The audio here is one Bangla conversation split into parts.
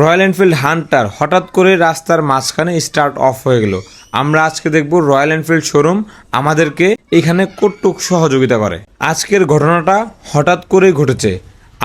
রয়্যাল এনফিল্ড হান্টার হঠাৎ করে রাস্তার মাঝখানে স্টার্ট অফ হয়ে গেল। আমরা আজকে দেখব রয়্যাল এনফিল্ড শোরুম আমাদেরকে এখানে কটুক সহযোগিতা করে। আজকের ঘটনাটা হঠাৎ করে ঘটেছে।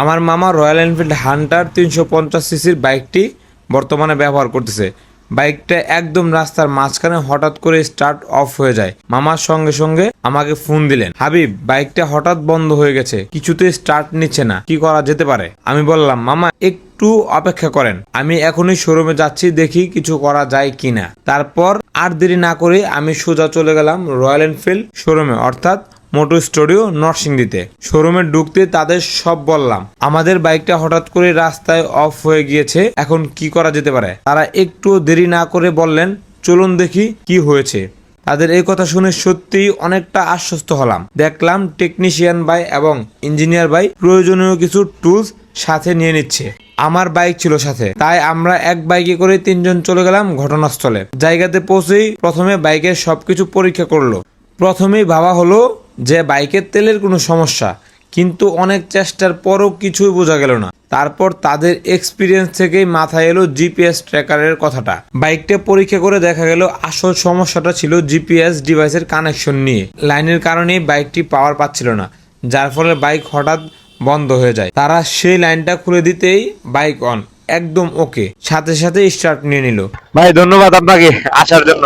আমার মামা রয়্যাল এনফিল্ড হান্টার তিনশো পঞ্চাশ সিসির বাইকটি বর্তমানে ব্যবহার করতেছে। বাইকটা একদম রাস্তার মাঝখানে হঠাৎ করে স্টার্ট অফ হয়ে যায়। মামার সঙ্গে সঙ্গে আমাকে ফোন দিলেন। হাবিব, বাইকটা হঠাৎ বন্ধ হয়ে গেছে। কিছুতে স্টার্ট নিচ্ছে না। কি করা যেতে পারে? আমি বললাম, মামা, একটু অপেক্ষা করেন। আমি এখনই শোরুমে যাচ্ছি, দেখি কিছু করা যায় কিনা। তারপর আর দেরি না করে আমি সোজা চলে গেলাম রয়্যাল এনফিল্ড শোরুমে অর্থাৎ মোটর স্টুডিও নরসিংদীতে। শোরুমে ঢুকতে তাদের সব বললাম। আমাদের বাইকটা হঠাৎ করে রাস্তায় অফ হয়ে গিয়েছে, এখন কি করা যেতে পারে? তারা একটু দেরি না করে বললেন, চলুন দেখি কি হয়েছে। তাদের এই কথা শুনে সত্যিই অনেকটা আশ্বস্ত হলাম। দেখলাম টেকনিশিয়ান ভাই এবং ইঞ্জিনিয়ার ভাই প্রয়োজনীয় কিছু টুলস সাথে নিয়ে নিচ্ছে। আমার বাইক ছিল সাথে। তাই আমরা এক বাইকে করে তিনজন চলে গেলাম ঘটনাস্থলে। জায়গাতে পৌঁছেই প্রথমে বাইকের সবকিছু পরীক্ষা করল। প্রথমেই ভাবা হলো যে বাইকের তেলের কোনো সমস্যা কিন্তু অনেক চেষ্টার পরও কিছুই বোঝা গেল না। তারপর তাদের এক্সপিরিয়েন্স থেকেই মাথায় এলো জিপিএস ট্র্যাকারের কথাটা। বাইকটা পরীক্ষা করে দেখা গেল আসল সমস্যাটা ছিল জিপিএস ডিভাইসের কানেকশন নিয়ে। লাইনের কারণেই বাইকটি পাওয়ার পাচ্ছিল না যার ফলে বাইক হঠাৎ বন্ধ হয়ে যায়। তারা সেই লাইনটা খুলে দিতেই বাইক অন একদম ওকে সাথে সাথে স্টার্ট নিয়ে নিল। ভাই ধন্যবাদ আপনাকে আসার জন্য।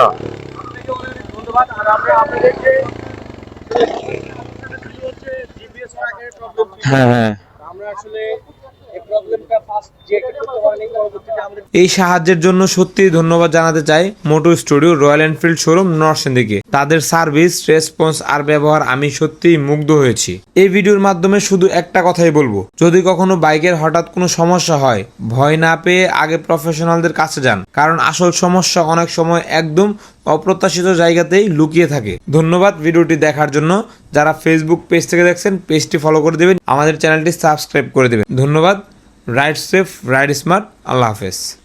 ধন্যবাদ আর আমরা আপনাদেরকে হ্যাঁ হ্যাঁ। আমরা আসলে এই সাহায্যের জন্য সত্যিই ধন্যবাদ জানাতে চাই motor studio, royal Enfield showroom, নরসিংদীকে। তাদের সার্ভিস, রেসপন্স আর ব্যবহার আমি সত্যিই মুগ্ধ হয়েছি। এই ভিডিওর মাধ্যমে শুধু একটা কথাই বলব, যদি কখনো বাইকের হঠাৎ কোনো সমস্যা হয়, ভয় না পেয়ে আগে প্রফেশনালদের কাছে যান, কারণ আসল সমস্যা অনেক সময় একদম অপ্রত্যাশিত জায়গাতেই লুকিয়ে থাকে। ধন্যবাদ ভিডিওটি দেখার জন্য। যারা ফেসবুক পেজ থেকে দেখছেন পেজটি ফলো করে দেবেন, আমাদের চ্যানেলটি সাবস্ক্রাইব করে দেবেন। ধন্যবাদ। রাইড সেফ রাইড স্মার্ট আল্লাহ হাফেজ।